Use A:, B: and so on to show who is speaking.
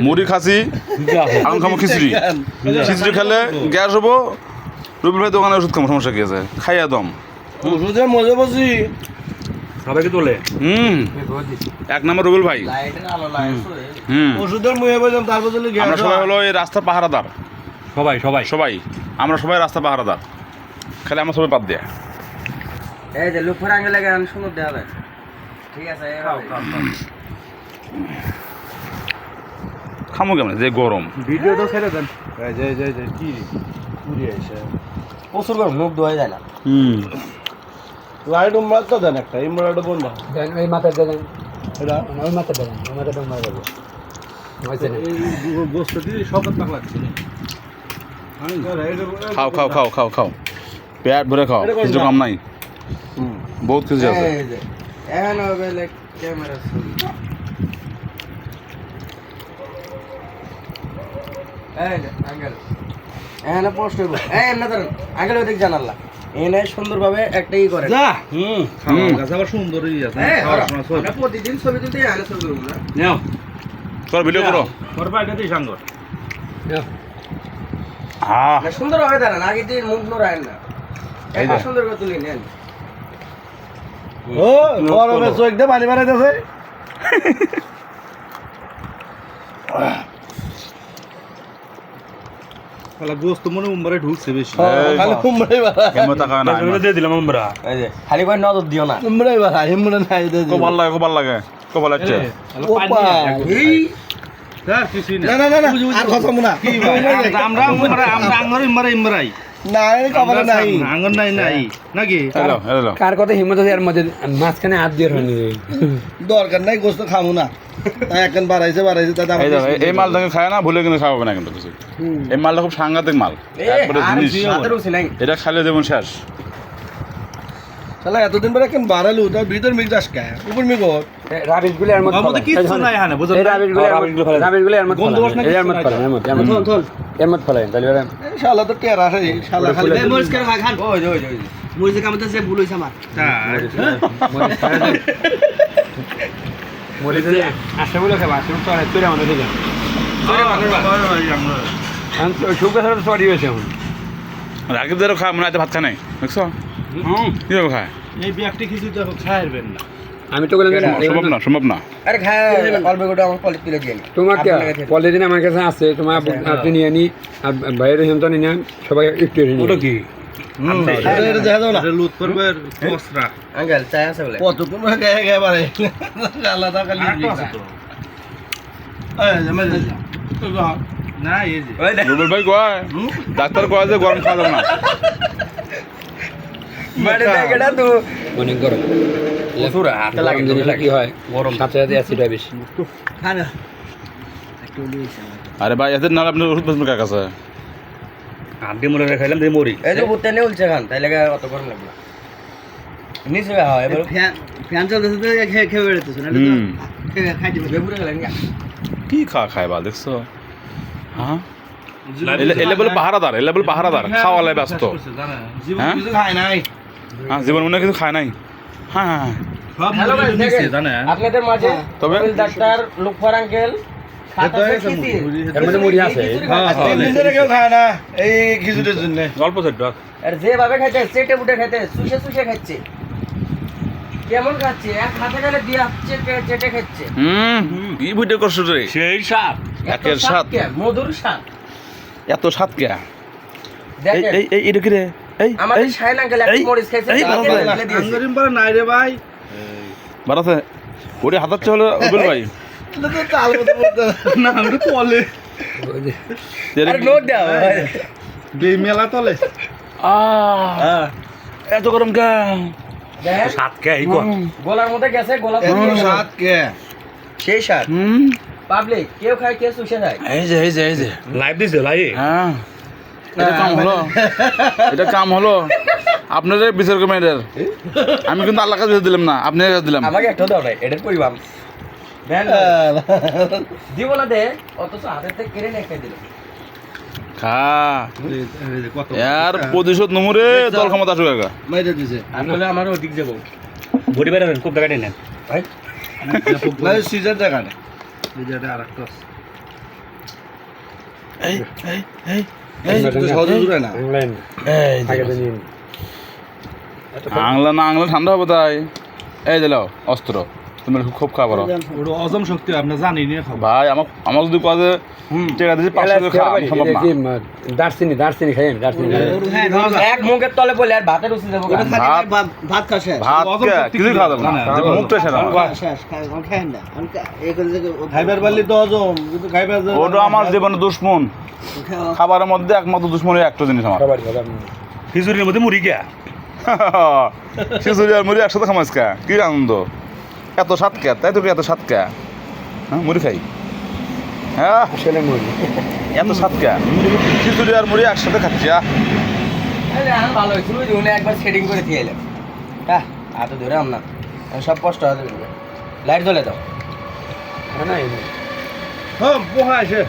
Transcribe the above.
A: মুড়ি খাসি এখন খাব খিচুড়ি। খিচুড়ি খেলে গ্যাস হব। রবি ভাই দোকানে ওষুধ খাব সমস্যা কি আছে? খাইয়া দম।
B: ওষুধে মজা বসি
C: সবাইকে তোলে?
A: হুম। এক নম্বর রবিল ভাই। হুম।
B: ওষুধের মুয়ে বললাম তার বদলে
A: আমরা সবাই হলো এই রাস্তার পাহারাদার।
C: সবাই সবাই।
A: সবাই। আমরা সবাই রাস্তা পাহারাদার। খালি আমরা সবাই বাদ দেয়া।
D: এই যে লুফার আঙ্গেলে গান শুনো দেওয়া ঠিক আছে।
A: খামো কেমন যে গরম।
C: ভিডিও তো ছেড়ে দেন।
B: জয় জয় জয় কি পুরি আইসা
D: প্রচুর গরম মুখ ধোয়া যায় না।
A: হুম।
B: লাইট উম্মার তো দেন একটা ইমরাটা বন্ধ।
E: দেন ওই মাথায় দেন।
B: এটা?
E: ওই মাথায় দেন ওই মাথাটা মারা যাবে।
B: গোস্ত দিয়ে শকত পাক লাগছে
A: খাও খাও খাও খাও খাও। পেট ভরে খাও কিছু কম নাই। বহুত কিছু আছে।
D: এই এখন হবে লাইক ক্যামেরা ছবি এই যে আঙ্কেল এখানে পোস্ট হইব এই এমনি ধরেন আঙ্কেল ওদিক জানাল্লা এনে সুন্দরভাবে একটা ই করে
B: যা। হুম
A: হুম।
B: খাওয়া আবার সুন্দরই আছে খাওয়ার।
D: আমরা প্রতিদিন ছবি তুলতে এখানে ছবি না।
C: নাও।
A: তোর ভিডিও করো।
C: তোর পাইটা দিই সাঙ্গ।
A: হ্যাঁ
D: সুন্দরভাবে দাঁড়ান আগে দিয়ে মুখ নোড়ায় না।
A: এই
D: সুন্দর করে তুলে নেন।
B: ও গরমে চোখ দিয়ে পানি বাড়াইতেছে শালা গোস্ত মনে উম্বারে ঢুকছে বেশি।
A: এই
B: খালি
A: বাবা।
B: উম্বারে বাড়ায়
A: কেমন টাকা নাই
C: দিয়ে দিলাম আমরা
D: এই যে খালি করে নজর দিও না।
B: উম্বারে বাড়ায় উম্বারে নাই দে
A: খুব ভালো লাগে খুব ভালো লাগে খুব ভালো লাগছে
B: ওপা। এই। না। না না না আর কথা মনে কি আমরা আমরা আমরা ইমরাই নাই নাই আঙ্গর নাই নাই। নাকি?
A: Hello hello.
E: কার কথা হিম্মত আছে এর মধ্যে? মাঝখানে হাত দিয়ে হয়নি
B: দরকার নাই গোস্ত খামু না। এখন বাড়াইছে বাড়াইছে
A: এই খায় না ভুলে কিন্তু খাওয়াবে না কিন্তু কিছু। এই মালটা খুব সাংঘাতিক মাল। একবারে জিনিস।
D: নাই।
A: এটা খাইলে যেমন শেষ।
B: এতদিন পরে এখন বাড়ালু তার ভিতর মিল যাস কে উপর মিল
E: এর মধ্যে
B: নাই এখানে, বুঝলেন
E: এই
C: রাবিশগুলো রাবিশগুলো ফেলেন।
E: রাবিশগুলো এর মধ্যে
B: গন্ধ
E: ফেলেন।
B: বাসনা
E: এই এর
B: কিচ্ছু
E: মধ্যে
B: নাই।
E: ফেলেন, এর মধ্যে এর মধ্যে এর মধ্যে ফেলেন তাহলে এবার
B: এই তো টেরা হে শালা খালি
E: খুলে দিন।
D: ওই ওই ওই যে কামতে সে ভুল হইছে আমার।
E: মরে আসে বলে খাবা আসে তো আর তুই আমাদের দিকে। আমি তো সুগার ছাড়া তো সরি হয়েছে এখন।
A: রাকিবদেরও খায় মনে ভাত খা নাই। দেখছ? কীভাবে খায়?
B: এই ব্যাগটি কিছু তো খাইবেন না।
E: আমি তো বললাম
A: সম্ভব না সম্ভব না।
D: আরে খায় অল্প করে আমার তুলে দিয়ে
E: তোমার কে। পলিথিন আমার কাছে আছে তোমার আপনি- আপনি নিয়ে নি আর বাইরে নিয়ে সবাই একটু নিয়ে
C: ওটা কি?
A: কয়? ডাক্তার কয় যে গরম খাওয়া যাবে না?
D: মানে
E: মনে করো।
D: প্রচুর হাতে লাগে
E: কি হয়? গরম। সাথে সাথে অ্যাসিড হয় বেশি।
A: আরে ভাই এদের নাহলে আপনি ওষুধ বেচবেন কার কাছে
C: হাত দিয়ে মরে খাইলাম দিয়ে মরি।
D: এই যে বুতে নে উলছে খান তাইলে গা অত গরম লাগবে না। নিচে হয় এবার ফ্যান ফ্যান চলতেছে তো খেয়ে খেয়ে বেড়াতেছে না খাই দিবে। গেলেন গা।
A: কি খাওয়া খায় বা দেখছ? হ্যাঁ? এলে- এলে বলে পাহারাদার পাহারাদার খাওয়ালায় ব্যস্ত। হ্যাঁ?
B: নাই।
A: হ্যাঁ জীবন মনে হয় কিছু খায় নাই। হ্যাঁ হ্যাঁ, হ্যাঁ।
B: সব
D: হ্যালো
B: মুরগি
D: গাইস
B: দিছে,
D: দেখেন
B: জানে
D: আপনাদের মাঝে
A: তবে-
D: তবে ডাক্তার লুকফার আঙ্কেল
E: এর মধ্যে মুড়ি আছে।
B: হ্যাঁ, তিন দিন ধরে কেউ খায় না এই খিচুড়ির জন্য।
C: অল্প সেট
D: আর যেভাবে খাইতে চেটে বুটে খাইতে সুষে সুষে খাচ্ছে কেমন খাচ্ছে? এক হাতে গেলে দিয়ে চেটে চেটে খাচ্ছে।
A: হুম কি ভিডিও করছ রে?
C: সেই সাপ
A: একের?
D: মধুর স্বাদ।
A: এত স্বাদ কে? এই এটা কি রে?
D: আমাদের
A: এই
D: শাহিন আঙ্কেল মরিচ খাইছে।
B: আঙ্গুরিম পরে নাই রে ভাই।
A: বাড়াতে ওরে হাতাচ্ছে হলো রুবেল ভাই।
B: এটা তো তাল মতো বলতে না আমরা তলে
D: আরে নোট দাও
B: বে মেলা তলে।
A: আহ, এত গরম কে?
C: সাত কে এই
D: গোলার মধ্যে গেছে গোলা।
B: স্বাদ কে?
D: সেই স্বাদ।
A: হুম।
D: পাবলিক কেউ খায় কেউ সুষে খায়
A: এই যে এই যে এই যে।
C: লাইভ দিছে
A: হ্যাঁ। এটা কাম হলো? এটা কাম হলো? আপনাদের বিচার এটার আমি কিন্তু আল্লাহ কাছে দিলাম না আপনি কাছে দিলাম।
D: আমাকে একটা দাও নাই এটার পরিমাণ। দেন দিব না দে অথচ হাতের থেকে কেড়ে নিয়ে খেয়ে দিল।
A: খা।
B: কত?
A: এর প্রতিশোধ নমুরে দল ক্ষমতা আসবে
B: মাইরে দিছে।
D: আসলে আমার ওদিক যাব।
C: বেড়াবেন খুব টাকা নেন
D: ভাই।
B: না সিজন দেখা নেই বিজাটা আর একটা
A: এই এই এই। আংলা না আংলা ঠান্ডা হবে তাই। এই দিল অস্ত্র। তুমি খুব খাবার।
B: ওটা অজম শক্তি আপনি জানি নিয়ে খাব
A: ভাই আমার আমার যদি কাজে টেকা দিয়েছে পাঁচশো করে খাওয়া সম্ভব না।
E: দার্সিনি দার্সিনি খাইয়েন দার্সিনি
D: এক মুখের তলে পড়লে আর ভাতের রুচি কেন?
A: ভাত
F: ভাত খাসে
A: ভাত
B: অজম
A: কিছু
B: কি?
A: খাওয়া যাবে না। যে মুখটা সেরা
F: শেষ খাইন না
B: খাইবার পারলে তো অজম কিন্তু খাইবার
A: ওটা আমার জীবনে দুশ্মন। খাবারের মধ্যে একমাত্র দুশ্মনের একটা জিনিস আমার।
E: খাবার খাবার
C: খিচুড়ির মধ্যে মুড়ি গিয়া
A: খিচুড়ি আর মুড়ি একসাথে খামাস কে? কি আনন্দ। এত স্বাদ কে তাই তো এত স্বাদ কে হ্যাঁ মুড়ি খাই। হ্যাঁ?
E: মুড়ি।
A: এত স্বাদ কে খিচুড়ি আর মুড়ি একসাথে খাচ্ছি আহ।
D: ভালো হয়েছিল উনি একবার সেটিং করে দিয়ে এলাম হ্যাঁ এত ধরে না সব কষ্ট হবে লাইট জ্বলে দাও।
E: হ্যাঁ না
B: হ্যাঁ পোহা আছে